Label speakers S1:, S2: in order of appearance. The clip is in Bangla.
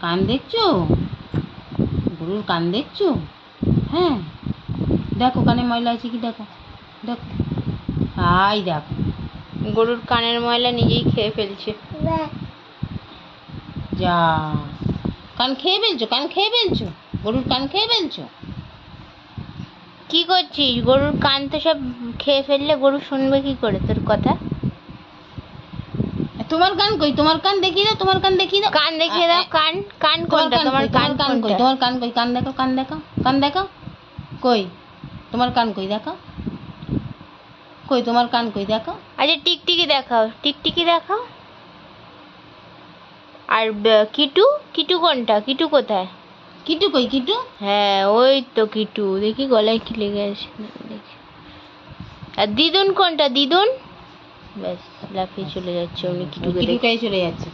S1: কান দেখছ? গরুর কান দেখছ? হ্যাঁ। দেখো কানে ময়লা আছে কি দেখো? দেখো। আই দেখো।
S2: গরুর কানের ময়লা নিজেই খেয়ে ফেলছে।
S1: যা। কান খেয়ে ফেলছো? কান খেয়ে ফেলছো? গরুর কান খেয়ে ফেলছো?
S2: কি করছিস? গরুর কান তো সব খেয়ে ফেললে গরু শুনবে কি করে? তোর কথা?
S1: তোমার কান কই? তোমার কান দেখিয়ে দাও তোমার কান দেখিয়ে দাও।
S2: কান দেখিয়ে দাও কান কান কোনটা তোমার কান
S1: কান কই তোমার কান কই কান দেখো কান দেখো কান দেখো। কই? তোমার কান কই দেখো। কই তোমার কান কই দেখো।
S2: আচ্ছা টিকটিকি দেখাও টিকটিকি দেখাও। আর কিটু? কিটু কোনটা? কিটু কোথায়?
S1: কিটু কই কিটু?
S2: হ্যাঁ ওই তো কিটু। দেখি গলায় কি লেগে আছে দেখি। আর দিদুন কোনটা? দিদুন? ব্যাস লাফিয়ে চলে যাচ্ছে উনি কিটুকে
S1: চলে যাচ্ছে।